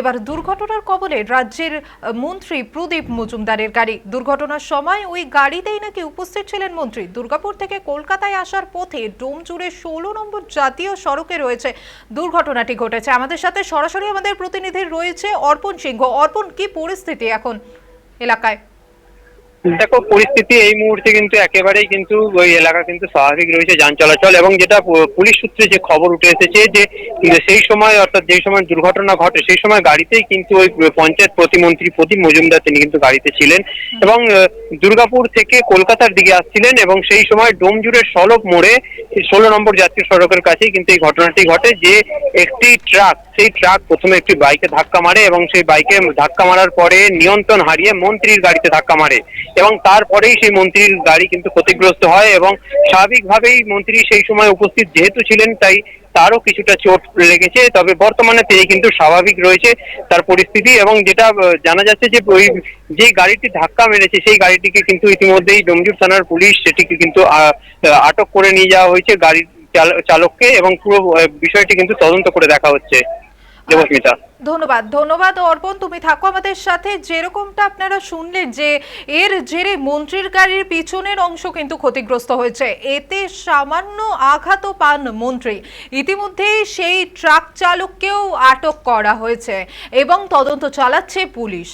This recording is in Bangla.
এবার দুর্ঘটনার কবলে রাজ্যের মন্ত্রী প্রদীপ মজুমদারের গাড়ি। দুর্ঘটনার সময় ওই গাড়িতেই নাকি উপস্থিত ছিলেন মন্ত্রী। দুর্গাপুর থেকে কলকাতায় আসার পথে ডোমজুড়ে ষোলো নম্বর জাতীয় সড়কে রয়েছে দুর্ঘটনাটি ঘটেছে। আমাদের সাথে সরাসরি আমাদের প্রতিনিধি রয়েছে অর্পণ সিংহ। অর্পণ, কি পরিস্থিতি এখন এলাকায়? দেখো, পরিস্থিতি এই মুহূর্তে কিন্তু একেবারেই কিন্তু ওই এলাকা কিন্তু স্বাভাবিক রয়েছে যান চলাচল এবং যেটা পুলিশ সূত্রে যে খবর উঠে এসেছে যে সেই সময় অর্থাৎ যেই সময় দুর্ঘটনা ঘটে, সেই সময় গাড়িতেই কিন্তু ওই পঞ্চায়েত প্রতিমন্ত্রী প্রদীপ মজুমদার তিনি কিন্তু গাড়িতে ছিলেন এবং দুর্গাপুর থেকে কলকাতার দিকে আসছিলেন এবং সেই সময় ডোমজুড়ের সড়ক মোড়ে ষোলো নম্বর জাতীয় সড়কের কাছেই কিন্তু এই ঘটনাটি ঘটে যে একটি ট্রাক সেই ট্রাক প্রথমে একটি বাইকে ধাক্কা মারে এবং সেই বাইকে ধাক্কা মারার পরে নিয়ন্ত্রণ হারিয়ে মন্ত্রীর গাড়িতে ধাক্কা মারে এবং তারপরেই সেই মন্ত্রীর গাড়ি কিন্তু ক্ষতিগ্রস্ত হয় এবং স্বাভাবিকভাবেই মন্ত্রী সেই সময় উপস্থিত যেহেতু ছিলেন, তাই তারও কিছুটা চোট লেগেছে। তবে বর্তমানে তিনি কিন্তু স্বাভাবিক রয়েছে তার পরিস্থিতি এবং যেটা জানা যাচ্ছে যে ওই যে গাড়িটি ধাক্কা মেরেছে, সেই গাড়িটিকে কিন্তু ইতিমধ্যেই ডোমজুর থানার পুলিশ সেটিকে কিন্তু আটক করে নিয়ে যাওয়া হয়েছে গাড়ির চালককে এবং পুরো বিষয়টি কিন্তু তদন্ত করে দেখা হচ্ছে। ধন্যবাদ ধন্যবাদ অর্পণ, তুমি থাকো আমাদের সাথে। যেরকমটা আপনারা শুনলেন যে এর জেরে মন্ত্রীর গাড়ির পিছনের অংশ কিন্তু ক্ষতিগ্রস্ত হয়েছে। এতে সামান্য আঘাত পান মন্ত্রী। ইতিমধ্যেই সেই ট্রাক চালককেও আটক করা হয়েছে এবং তদন্ত চালাচ্ছে পুলিশ।